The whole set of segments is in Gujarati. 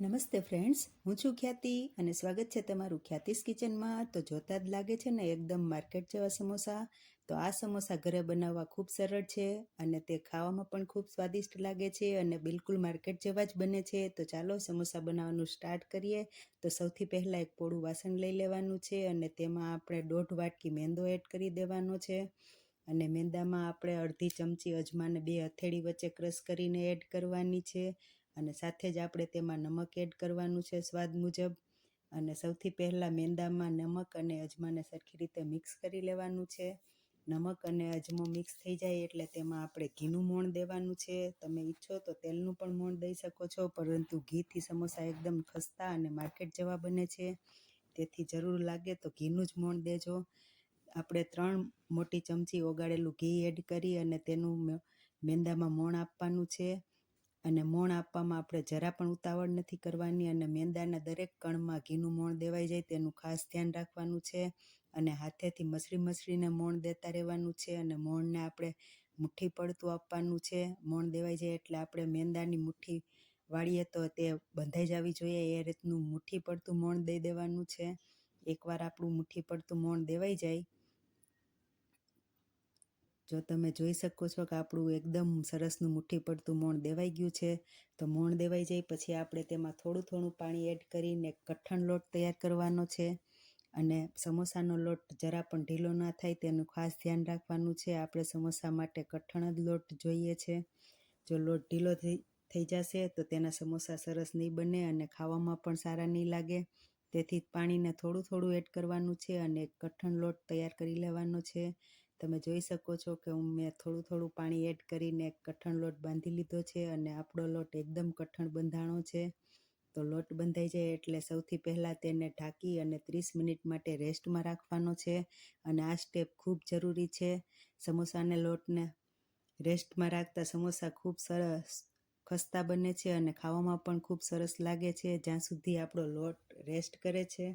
નમસ્તે ફ્રેન્ડ્સ, હું છું ખ્યાતિ અને સ્વાગત છે તમારું ખ્યાતિસ કિચનમાં. તો જોતા જ લાગે છે ને, એકદમ માર્કેટ જેવા સમોસા. તો આ સમોસા ઘરે બનાવવા ખૂબ સરળ છે અને તે ખાવામાં પણ ખૂબ સ્વાદિષ્ટ લાગે છે અને બિલકુલ માર્કેટ જેવા જ બને છે. તો ચાલો સમોસા બનાવવાનું સ્ટાર્ટ કરીએ. તો સૌથી પહેલાં એક પોળું વાસણ લઈ લેવાનું છે અને તેમાં આપણે દોઢ વાટકી મેંદો એડ કરી દેવાનો છે. અને મેંદામાં આપણે અડધી ચમચી અજમાને બે હથેળી વચ્ચે ક્રશ કરીને એડ કરવાની છે. અને સાથે જ આપણે તેમાં નમક એડ કરવાનું છે સ્વાદ મુજબ. અને સૌથી પહેલાં મેંદામાં નમક અને અજમાને સરખી રીતે મિક્સ કરી લેવાનું છે. નમક અને અજમો મિક્સ થઈ જાય એટલે તેમાં આપણે ઘીનું મોણ દેવાનું છે. તમે ઈચ્છો તો તેલનું પણ મોણ દઈ શકો છો, પરંતુ ઘીથી સમોસા એકદમ ખસ્તા અને માર્કેટ જેવા બને છે. તેથી જરૂર લાગે તો ઘીનું જ મોણ દેજો. આપણે ત્રણ મોટી ચમચી ઓગાળેલું ઘી એડ કરી અને તેનું મેંદામાં મોણ આપવાનું છે. અને મોણ આપવામાં આપણે જરા પણ ઉતાવળ નથી કરવાની અને મેંદાના દરેક કણમાં ઘીનું મોણ દેવાઈ જાય તેનું ખાસ ધ્યાન રાખવાનું છે અને હાથેથી મસળી મસળીને મોણ દેતા રહેવાનું છે અને મોણને આપણે મુઠ્ઠી પડતું આપવાનું છે. મોણ દેવાઈ જાય એટલે આપણે મેંદાની મુઠ્ઠી વાળીએ તો તે બંધાઈ જવી જોઈએ. એ રીતનું મુઠ્ઠી પડતું મોણ દઈ દેવાનું છે. એકવાર આપણું મુઠ્ઠી પડતું મોણ દેવાઈ જાય જો તમે જોઈ શકો છો કે આપણું એકદમ સરસનું મુઠ્ઠી પડતું મોણ દેવાઈ ગયું છે, તો મોણ દેવાઈ જાય પછી આપણે તેમાં થોડું થોડું પાણી એડ કરીને કઠણ લોટ તૈયાર કરવાનો છે અને સમોસાનો લોટ જરા પણ ઢીલો ના થાય તેનું ખાસ ધ્યાન રાખવાનું છે. આપણે સમોસા માટે કઠણ જ લોટ જોઈએ છે. જો લોટ ઢીલો થઈ જશે તો તેના સમોસા સરસ નહીં બને અને ખાવામાં પણ સારા નહીં લાગે. તેથી પાણીને થોડું થોડું એડ કરવાનું છે અને કઠણ લોટ તૈયાર કરી લેવાનો છે. તમે જોઈ શકો છો કે હું મેં થોડું થોડું પાણી એડ કરીને કઠણ લોટ બાંધી લીધો છે અને આપણો લોટ એકદમ કઠણ બંધાણો છે. તો લોટ બંધાઈ જાય એટલે સૌથી પહેલાં તેને ઢાંકી અને ત્રીસ મિનિટ માટે રેસ્ટમાં રાખવાનો છે અને આ સ્ટેપ ખૂબ જરૂરી છે. સમોસાને લોટને રેસ્ટમાં રાખતા સમોસા ખૂબ સરસ ખસ્તા બને છે અને ખાવામાં પણ ખૂબ સરસ લાગે છે જ્યાં સુધી આપણો લોટ રેસ્ટ કરે છે.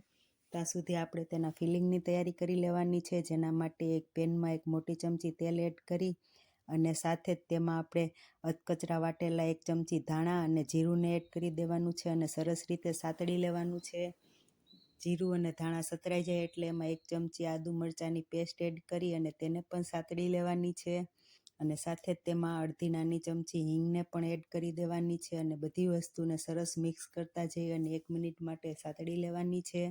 ત્યાં સુધી આપણે તેના ફિલિંગની તૈયારી કરી લેવાની છે, જેના માટે એક પેનમાં એક મોટી ચમચી તેલ એડ કરી અને સાથે જ તેમાં આપણે અધકચરા વાટેલા એક ચમચી ધાણા અને જીરુંને એડ કરી દેવાનું છે અને સરસ રીતે સાતળી લેવાનું છે. જીરું અને ધાણા સતરાઈ જાય એટલે એમાં એક ચમચી આદુ મરચાંની પેસ્ટ એડ કરી અને તેને પણ સાતળી લેવાની છે અને સાથે જ તેમાં અડધી નાની ચમચી હિંગને પણ એડ કરી દેવાની છે અને બધી વસ્તુને સરસ મિક્સ કરતા જઈ અને એક મિનિટ માટે સાતળી લેવાની છે.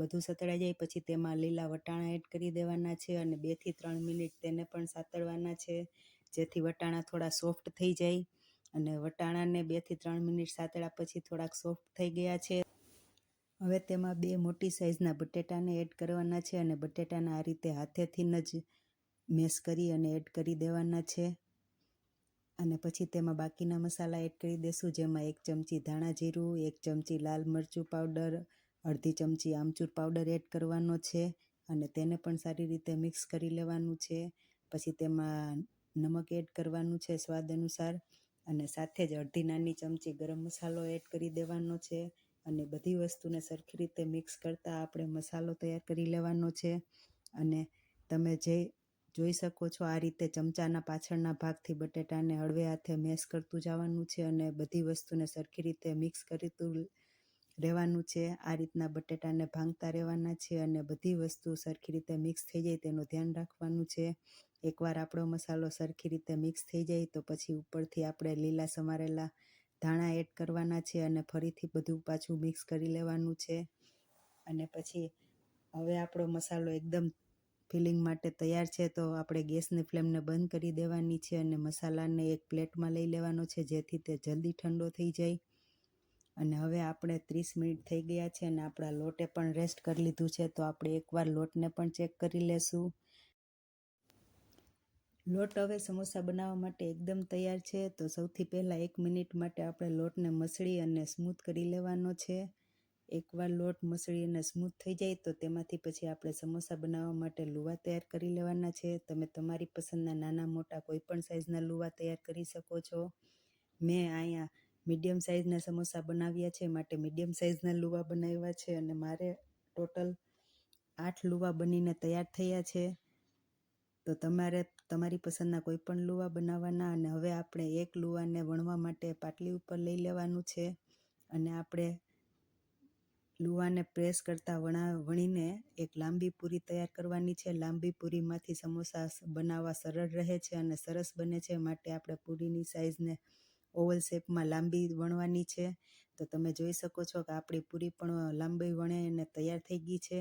બધું સતળાઈ જાય, પછી તેમાં લીલા વટાણા એડ કરી દેવાના છે અને બેથી ત્રણ મિનિટ તેને પણ સાતળવાના છે, જેથી વટાણા થોડા સોફ્ટ થઈ જાય અને વટાણાને બેથી ત્રણ મિનિટ સાતળ્યા પછી થોડાક સોફ્ટ થઈ ગયા છે. હવે તેમાં બે મોટી સાઇઝના બટેટાને એડ કરવાના છે અને બટેટાને આ રીતે હાથેથી જ મેશ કરી અને એડ કરી દેવાના છે. અને પછી તેમાં બાકીના મસાલા એડ કરી દેશું, જેમાં એક ચમચી ધાણા જીરું, એક ચમચી લાલ મરચું પાવડર અડધી ચમચી આમચૂર પાવડર એડ કરવાનો છે અને તેને પણ સારી રીતે મિક્સ કરી લેવાનું છે. પછી તેમાં નમક એડ કરવાનું છે સ્વાદ અનુસાર અને સાથે જ અડધી નાની ચમચી ગરમ મસાલો એડ કરી દેવાનો છે અને બધી વસ્તુને સરખી રીતે મિક્સ કરતાં આપણે મસાલો તૈયાર કરી લેવાનો છે. અને તમે જે જોઈ શકો છો આ રીતે ચમચાના પાછળના ભાગથી બટેટાને હળવે હાથે મેશ કરતું જવાનું છે અને બધી વસ્તુને સરખી રીતે મિક્સ કરતું રહેવાનું છે, આ રીતના બટેટાને ભાંગતા રહેવાના છે અને બધી વસ્તુ સરખી રીતે મિક્સ થઈ જાય તેનું ધ્યાન રાખવાનું છે. એકવાર આપણો મસાલો સરખી રીતે મિક્સ થઈ જાય તો પછી ઉપરથી આપણે લીલા સમારેલા ધાણા એડ કરવાના છે અને ફરીથી બધું પાછું મિક્સ કરી લેવાનું છે. અને પછી હવે આપણો મસાલો એકદમ ફિલિંગ માટે તૈયાર છે તો આપણે ગેસની ફ્લેમને બંધ કરી દેવાની છે અને મસાલાને એક પ્લેટમાં લઈ લેવાનો છે જેથી તે જલ્દી ઠંડો થઈ જાય. અને હવે આપણે ત્રીસ મિનિટ થઈ ગયા છે અને આપણા લોટે પણ રેસ્ટ કરી લીધું છે, તો આપણે એકવાર લોટને પણ ચેક કરી લેશું. લોટ હવે સમોસા બનાવવા માટે એકદમ તૈયાર છે, તો સૌથી પહેલાં એક મિનિટ માટે આપણે લોટને મસળી અને સ્મૂથ કરી લેવાનો છે. એકવાર લોટ મસળી અને સ્મૂથ થઈ જાય, તો તેમાંથી પછી આપણે સમોસા બનાવવા માટે લુવા તૈયાર કરી લેવાના છે. તમે તમારી પસંદના નાના મોટા કોઈ પણ સાઇઝના લુવા તૈયાર કરી શકો છો. મેં અહીંયા મીડિયમ સાઇઝના સમોસા બનાવ્યા છે, માટે મીડિયમ સાઇઝના લુવા બનાવ્યા છે અને મારે ટોટલ આઠ લુવા બનીને તૈયાર થયા છે. તો તમારે, તમારી પસંદના કોઈ પણ લુવા બનાવવાના અને હવે આપણે એક લુવાને વણવા માટે પાટલી ઉપર લઈ લેવાનું છે અને આપણે લુવાને પ્રેસ કરતાં વણા, વણીને એક લાંબી પૂરી તૈયાર કરવાની છે. લાંબી પૂરીમાંથી સમોસા બનાવવા સરળ રહે છે અને સરસ બને છે, માટે આપણે પૂરીની સાઈઝને ઓવલ શેપમાં લાંબી વણવાની છે. તો તમે જોઈ શકો છો કે આપણી પૂરી પણ લાંબી વણે અને તૈયાર થઈ ગઈ છે.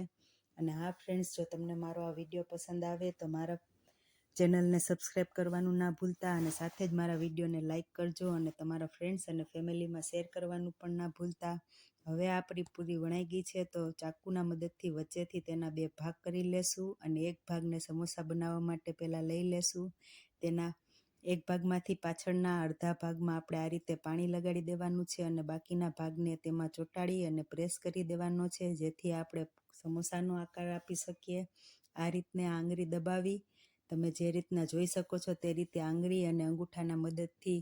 અને હા ફ્રેન્ડ્સ જો તમને મારો આ વીડિયો પસંદ આવે તો મારા ચેનલને સબસ્ક્રાઈબ કરવાનું ના ભૂલતા અને સાથે જ મારા વિડીયોને લાઇક કરજો અને તમારા ફ્રેન્ડ્સ અને ફેમિલીમાં શેર કરવાનું પણ ના ભૂલતા. હવે આપણી પૂરી વણાઈ ગઈ છે તો ચાકુના મદદથી વચ્ચેથી તેના બે ભાગ કરી લેશું અને એક ભાગને સમોસા બનાવવા માટે પહેલાં લઈ લેશું. તેના એક ભાગમાંથી પાછળના અડધા ભાગમાં આપણે આ રીતે પાણી લગાડી દેવાનું છે અને બાકીના ભાગને તેમાં ચોંટાડી અને પ્રેસ કરી દેવાનો છે, જેથી આપણે સમોસાનો આકાર આપી શકીએ. આ રીતને આંગળી દબાવી, તમે જે રીતના જોઈ શકો છો તે રીતે આંગળી અને અંગૂઠાના મદદથી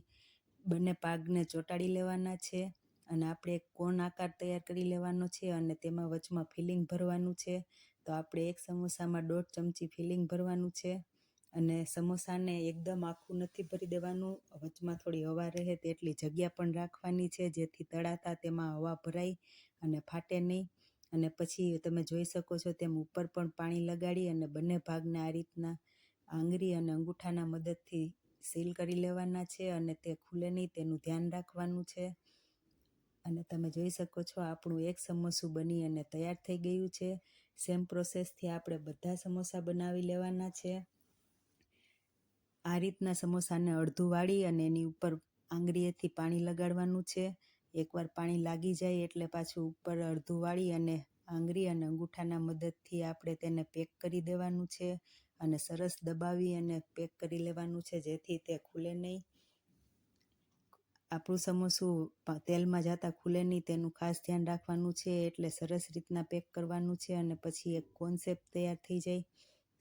બંને પાકને ચોંટાડી લેવાના છે અને આપણે એક કોન આકાર તૈયાર કરી લેવાનો છે અને તેમાં વચમાં ફિલિંગ ભરવાનું છે. તો આપણે એક સમોસામાં દોઢ ચમચી ફિલિંગ ભરવાનું છે. અને સમોસાને એકદમ આખું નથી ભરી દેવાનું. વચમાં થોડી હવા રહે તેટલી જગ્યા પણ રાખવાની છે, જેથી તળાતા તેમાં હવા ભરાય અને ફાટે નહીં. અને પછી તમે જોઈ શકો છો તેમ ઉપર પણ પાણી લગાડી અને બંને ભાગને આ રીતના આંગળી અને અંગૂઠાના મદદથી સીલ કરી લેવાના છે અને તે ખુલે નહીં તેનું ધ્યાન રાખવાનું છે. અને તમે જોઈ શકો છો આપણું એક સમોસું બની અને તૈયાર થઈ ગયું છે. સેમ પ્રોસેસથી આપણે બધા સમોસા બનાવી લેવાના છે. આ રીતના સમોસાને અડધું વાળી અને એની ઉપર આંગળીએથી પાણી લગાડવાનું છે. એકવાર પાણી લાગી જાય એટલે પાછું ઉપર અડધું વાળી અને આંગળી અને અંગૂઠાના મદદથી આપણે તેને પેક કરી દેવાનું છે અને સરસ દબાવી અને પેક કરી લેવાનું છે જેથી તે ખુલે નહીં. આપણું સમોસું તેલમાં જતાં ખુલે નહીં તેનું ખાસ ધ્યાન રાખવાનું છે એટલે સરસ રીતના પેક કરવાનું છે અને પછી એક કોન્સેપ્ટ તૈયાર થઈ જાય.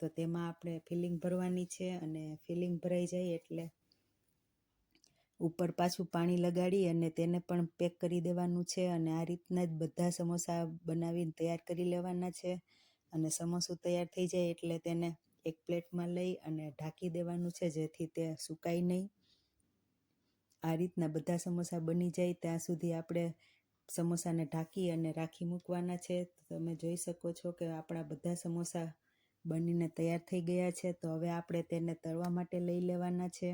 તો તેમાં આપણે ફિલિંગ ભરવાની છે અને ફિલિંગ ભરાઈ જાય એટલે ઉપર પાછું પાણી લગાડી અને તેને પણ પેક કરી દેવાનું છે અને આ રીતના જ બધા સમોસા બનાવીને તૈયાર કરી લેવાના છે. અને સમોસું તૈયાર થઈ જાય એટલે તેને એક પ્લેટમાં લઈ અને ઢાંકી દેવાનું છે જેથી તે સુકાય નહીં. આ રીતના બધા સમોસા બની જાય ત્યાં સુધી આપણે સમોસાને ઢાંકી અને રાખી મૂકવાના છે. તમે જોઈ શકો છો કે આપણા બધા સમોસા બનીને તૈયાર થઈ ગયા છે, તો હવે આપણે તેને તળવા માટે લઈ લેવાના છે.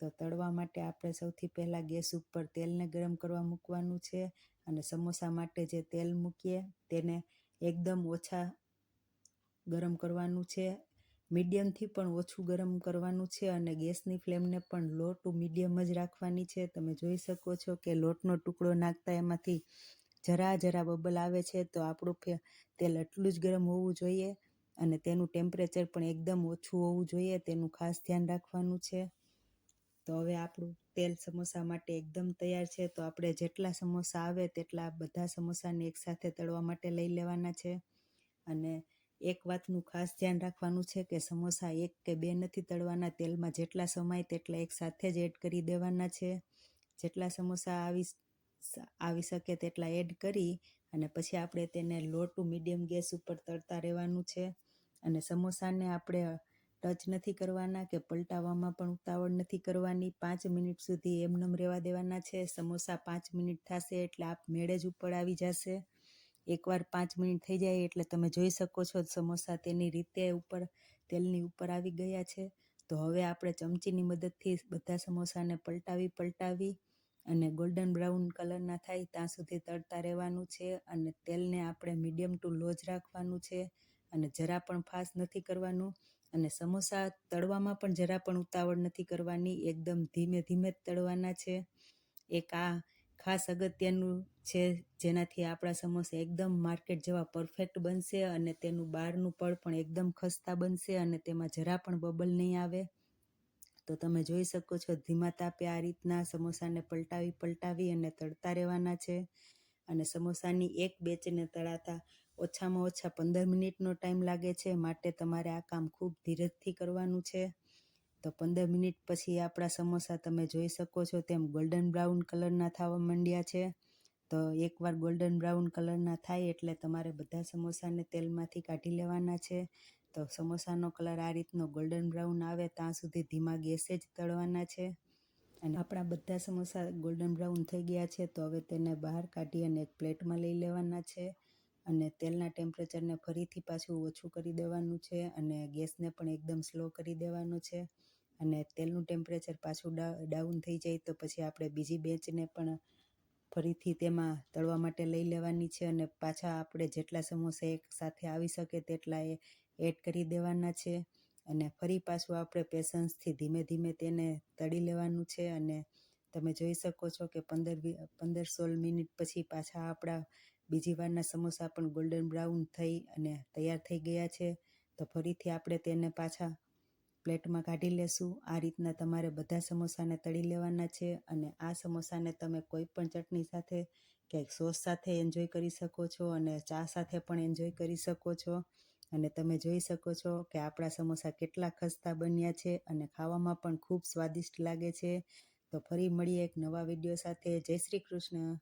તો તળવા માટે આપણે સૌથી પહેલાં ગેસ ઉપર તેલને ગરમ કરવા મૂકવાનું છે અને સમોસા માટે જે તેલ મૂકીએ તેને એકદમ ઓછા ગરમ કરવાનું છે. મીડિયમથી પણ ઓછું ગરમ કરવાનું છે અને ગેસની ફ્લેમને પણ લો ટુ મીડિયમ જ રાખવાની છે. તમે જોઈ શકો છો કે લોટનો ટુકડો નાખતા એમાંથી જરા જરા બબલ આવે છે, તો આપણું તેલ એટલું જ ગરમ હોવું જોઈએ અને તેનું ટેમ્પરેચર પણ એકદમ ઓછું હોવું જોઈએ, તેનું ખાસ ધ્યાન રાખવાનું છે. તો હવે આપણું તેલ સમોસા માટે એકદમ તૈયાર છે. તો આપણે જેટલા સમોસા આવે તેટલા બધા સમોસાને એકસાથે તળવા માટે લઈ લેવાના છે. અને એક વાતનું ખાસ ધ્યાન રાખવાનું છે કે સમોસા એક કે બે નથી તળવાના, તેલમાં જેટલા સમાય તેટલા એક સાથે જ એડ કરી દેવાના છે. જેટલા સમોસા આવી આવી શકે તેટલા એડ કરી અને પછી આપણે તેને લો ટુ મીડિયમ ગેસ ઉપર તળતા રહેવાનું છે. અને સમોસાને આપણે ટચ નથી કરવાના કે પલટાવવામાં પણ ઉતાવળ નથી કરવાની. પાંચ મિનિટ સુધી એમનેમ રહેવા દેવાના છે. સમોસા પાંચ મિનિટ થશે એટલે આપ મેળે જ ઉપર આવી જશે. એકવાર પાંચ મિનિટ થઈ જાય એટલે તમે જોઈ શકો છો સમોસા તેની રીતે ઉપર, તેલની ઉપર આવી ગયા છે. તો હવે આપણે ચમચીની મદદથી બધા સમોસાને પલટાવી પલટાવી અને ગોલ્ડન બ્રાઉન કલરના થાય ત્યાં સુધી તળતા રહેવાનું છે અને તેલને આપણે મીડિયમ ટુ લો જ રાખવાનું છે. અને જરા પણ ફાસ નથી કરવાનું અને સમોસા તળવામાં પણ જરા પણ ઉતાવળ નથી કરવાની, એકદમ ધીમે ધીમે જ તળવાના છે. એક આ ખાસ અગત્યનું છે જેનાથી આપણા સમોસા એકદમ માર્કેટ જેવા પરફેક્ટ બનશે અને તેનું બહારનું પળ પણ એકદમ ખસ્તા બનશે અને તેમાં જરા પણ બબલ નહીં આવે. તો તમે જોઈ શકો છો ધીમા તાપે આ રીતના સમોસાને પલટાવી પલટાવી અને તળતા રહેવાના છે. અને સમોસાની એક બેચને તળાતા ઓછામાં ઓછા પંદર મિનિટનો ટાઈમ લાગે છે, માટે તમારે આ કામ ખૂબ ધીરજથી કરવાનું છે. તો પંદર મિનિટ પછી આપણા સમોસા તમે જોઈ શકો છો, તેમ ગોલ્ડન બ્રાઉન કલરના થવા માંડ્યા છે. તો એકવાર ગોલ્ડન બ્રાઉન કલરના થાય એટલે તમારે બધા સમોસાને તેલમાંથી કાઢી લેવાના છે. તો સમોસાનો કલર આ રીતનો ગોલ્ડન બ્રાઉન આવે, ત્યાં સુધી ધીમા ગેસે જ તળવાના છે. અને આપણા બધા સમોસા ગોલ્ડન બ્રાઉન થઈ ગયા છે, તો હવે તેને બહાર કાઢી અને એક પ્લેટમાં લઈ લેવાના છે. અને તેલના ટેમ્પરેચરને ફરીથી પાછું ઓછું કરી દેવાનું છે અને ગેસને પણ એકદમ સ્લો કરી દેવાનો છે. અને તેલનું ટેમ્પરેચર પાછું ડાઉન થઈ જાય તો પછી આપણે બીજી બેચને પણ ફરીથી તેમાં તળવા માટે લઈ લેવાની છે અને પાછા આપણે જેટલા સમોસા એક સાથે આવી શકે તેટલા એ એડ કરી દેવાના છે. અને ફરી પાછું આપણે પેશન્સથી ધીમે ધીમે તેને તળી લેવાનું છે અને તમે જોઈ શકો છો કે પંદર પંદર સોળ મિનિટ પછી પાછા આપણા બીજી વારના સમોસા પણ ગોલ્ડન બ્રાઉન થઈ અને તૈયાર થઈ ગયા છે. તો ફરીથી આપણે તેને પાછા પ્લેટમાં કાઢી લેશું. આ રીતના તમારે બધા સમોસાને તળી લેવાના છે અને આ સમોસાને તમે કોઈ પણ ચટણી સાથે ક્યાંક સોસ સાથે એન્જોય કરી શકો છો અને ચા સાથે પણ એન્જોય કરી શકો છો. અને તમે જોઈ શકો છો કે આપણા સમોસા કેટલા ખસ્તા બન્યા છે અને ખાવામાં પણ ખૂબ સ્વાદિષ્ટ લાગે છે. તો ફરી મળીએ એક નવા વીડિયો સાથે. જય શ્રી કૃષ્ણ.